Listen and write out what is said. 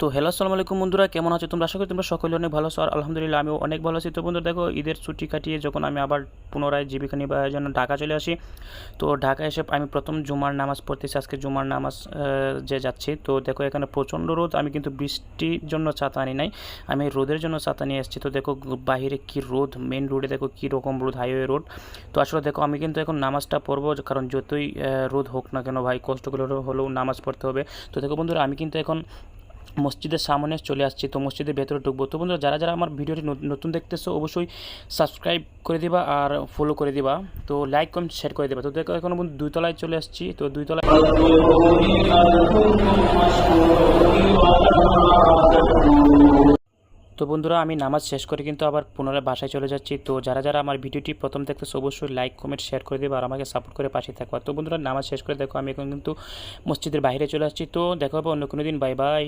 তো হ্যালো, আসসালামু আলাইকুম বন্ধুরা, কেমন আছো তোমরা? আশা করি তোমরা সকলে অনেক ভালো আছো। আর আলহামদুলিল্লাহ আমিও অনেক ভালো আছি। তো বন্ধুরা, দেখো, ঈদের ছুটি কাটিয়ে যখন আমি আবার পুনরায় জীবিকা নির্বাহের জন্য ঢাকা চলে আসি, তো ঢাকা এসে আমি প্রথম জুমার নামাজ পড়তেছি। আজকে জুমার নামাজ যে যাচ্ছি, তো দেখো, এখানে প্রচণ্ড রোদ। আমি কিন্তু বৃষ্টির জন্য ছাতা আনি নাই, আমি রোদের জন্য ছাতা নিয়ে এসেছি। তো দেখো বাইরে কি রোদ মেন রোডে দেখো, কী রকম রোদ হাইওয়ে রোড তো আসলে দেখো, আমি কিন্তু এখন নামাজটা পড়ব, কারণ যতই রোদ হোক না কেন ভাই, কষ্ট করে হলেও নামাজ পড়তে হবে। তো দেখো বন্ধুরা, আমি কিন্তু এখন মসজিদের সামনে চলে আসছি, তো মসজিদের ভেতরে ঢুকবো। তো বন্ধুরা, যারা যারা আমার ভিডিওটি নতুন দেখতেছো, অবশ্যই সাবস্ক্রাইব করে দিবা আর ফলো করে দিবা। তো লাইক কমেন্ট শেয়ার করে দিবা। তো দেখো, এখন বন্ধু দুই তলায় চলে আসছি, তো দুই তলায় তো বন্ধুরা, আমি নামাজ শেষ করে কিন্তু আবার পুনরায় বাসায় চলে যাচ্ছি। তো যারা যারা আমার ভিডিওটি প্রথম দেখতেছো, অবশ্যই লাইক কমেন্ট শেয়ার করে দেবে আর আমাকে সাপোর্ট করে পাশে থাকবা তো বন্ধুরা, নামাজ শেষ করে দেখো, আমি এখন কিন্তু মসজিদের বাইরে চলে আসছি। তো দেখা অন্য কোনো দিন। Bye bye